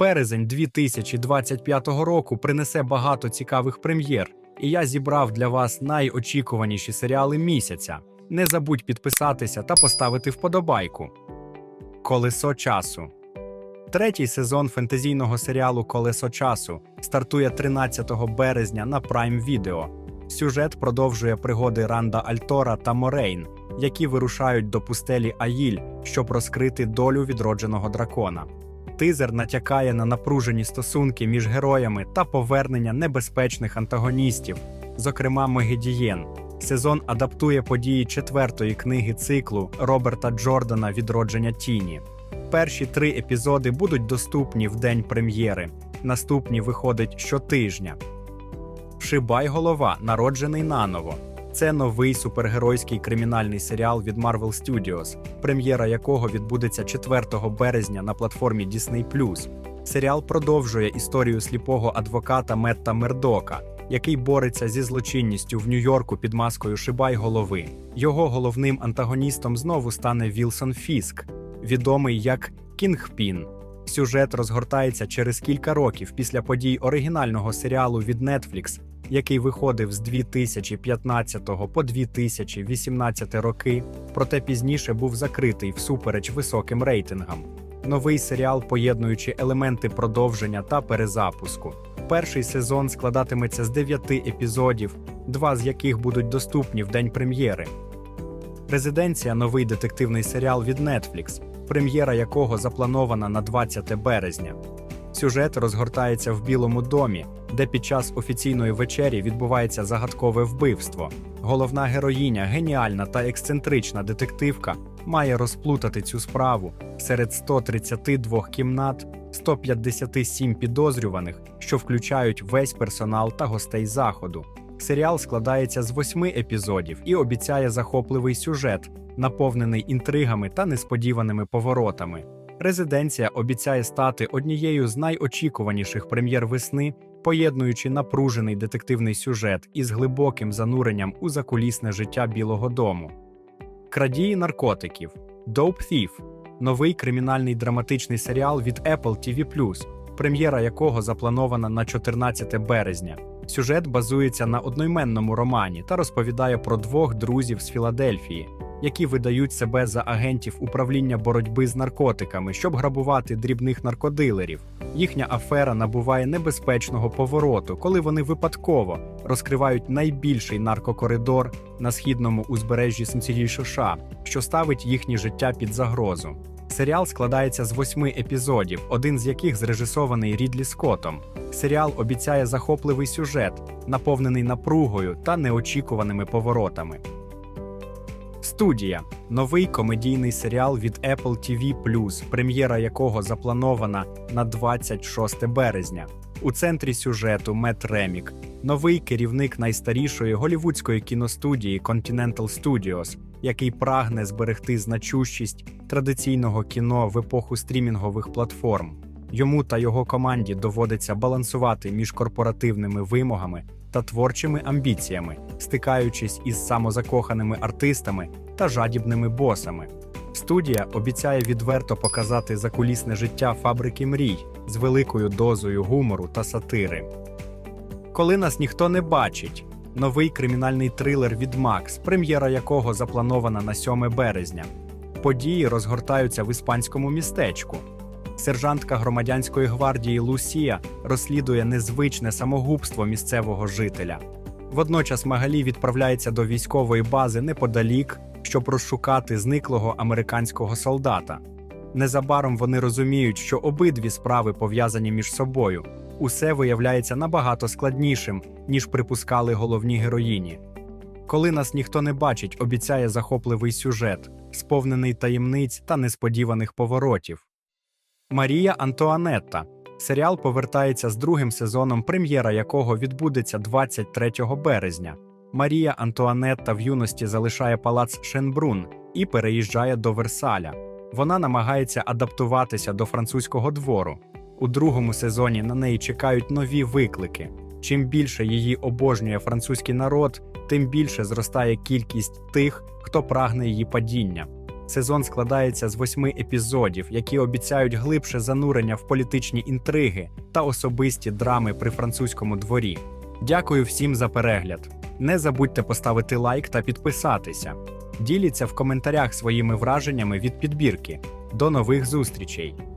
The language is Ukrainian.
Березень 2025 року принесе багато цікавих прем'єр, і я зібрав для вас найочікуваніші серіали місяця. Не забудь підписатися та поставити вподобайку. Колесо часу. Третій сезон фентезійного серіалу Колесо часу стартує 13 березня на Prime Video. Сюжет продовжує пригоди Ранда Альтора та Морейн, які вирушають до пустелі Аїль, щоб розкрити долю відродженого дракона. Тизер натякає на напружені стосунки між героями та повернення небезпечних антагоністів, зокрема Мегедієн. Сезон адаптує події четвертої книги циклу Роберта Джордана Відродження тіні. Перші три епізоди будуть доступні в день прем'єри. Наступні виходять щотижня. Шибай голова, народжений наново. Це новий супергеройський кримінальний серіал від Marvel Studios, прем'єра якого відбудеться 4 березня на платформі Disney+. Серіал продовжує історію сліпого адвоката Метта Мердока, який бореться зі злочинністю в Нью-Йорку під маскою Шибай голови. Його головним антагоністом знову стане Вілсон Фіск, відомий як Кінгпін. Сюжет розгортається через кілька років після подій оригінального серіалу від Netflix, який виходив з 2015 по 2018 роки, проте пізніше був закритий всупереч високим рейтингам. Новий серіал, поєднуючи елементи продовження та перезапуску. Перший сезон складатиметься з дев'яти епізодів, два з яких будуть доступні в день прем'єри. Резиденція новий детективний серіал від Netflix, прем'єра якого запланована на 20 березня. Сюжет розгортається в Білому домі, де під час офіційної вечері відбувається загадкове вбивство. Головна героїня, геніальна та ексцентрична детективка, має розплутати цю справу серед 132 кімнат, 157 підозрюваних, що включають весь персонал та гостей заходу. Серіал складається з восьми епізодів і обіцяє захопливий сюжет, наповнений інтригами та несподіваними поворотами. Резиденція обіцяє стати однією з найочікуваніших прем'єр весни, поєднуючи напружений детективний сюжет із глибоким зануренням у закулісне життя Білого Дому. Крадії наркотиків Dope Thief – новий кримінальний драматичний серіал від Apple TV+, прем'єра якого запланована на 14 березня. Сюжет базується на одноіменному романі та розповідає про двох друзів з Філадельфії, які видають себе за агентів управління боротьби з наркотиками, щоб грабувати дрібних наркодилерів. Їхня афера набуває небезпечного повороту, коли вони випадково розкривають найбільший наркокоридор на східному узбережжі Сенцілі США, що ставить їхнє життя під загрозу. Серіал складається з восьми епізодів, один з яких зрежисований Рідлі Скоттом. Серіал обіцяє захопливий сюжет, наповнений напругою та неочікуваними поворотами. Студія новий комедійний серіал від Apple TV+, прем'єра якого запланована на 26 березня. У центрі сюжету Мет Ремік, новий керівник найстарішої голівудської кіностудії Continental Studios, який прагне зберегти значущість традиційного кіно в епоху стрімінгових платформ. Йому та його команді доводиться балансувати між корпоративними вимогами та творчими амбіціями, стикаючись із самозакоханими артистами та жадібними босами. Студія обіцяє відверто показати закулісне життя фабрики мрій з великою дозою гумору та сатири. Коли нас ніхто не бачить, новий кримінальний трилер від Макс, прем'єра якого запланована на 7 березня. Події розгортаються в іспанському містечку. Сержантка громадянської гвардії Лусія розслідує незвичне самогубство місцевого жителя. Водночас Магалі відправляється до військової бази неподалік, щоб розшукати зниклого американського солдата. Незабаром вони розуміють, що обидві справи пов'язані між собою. Усе виявляється набагато складнішим, ніж припускали головні героїні. Коли нас ніхто не бачить, обіцяє захопливий сюжет, сповнений таємниць та несподіваних поворотів. Марія Антуанетта. Серіал повертається з другим сезоном, прем'єра якого відбудеться 23 березня. Марія Антуанетта в юності залишає палац Шенбрун і переїжджає до Версаля. Вона намагається адаптуватися до французького двору. У другому сезоні на неї чекають нові виклики. Чим більше її обожнює французький народ, тим більше зростає кількість тих, хто прагне її падіння. Сезон складається з восьми епізодів, які обіцяють глибше занурення в політичні інтриги та особисті драми при французькому дворі. Дякую всім за перегляд. Не забудьте поставити лайк та підписатися. Діліться в коментарях своїми враженнями від підбірки. До нових зустрічей!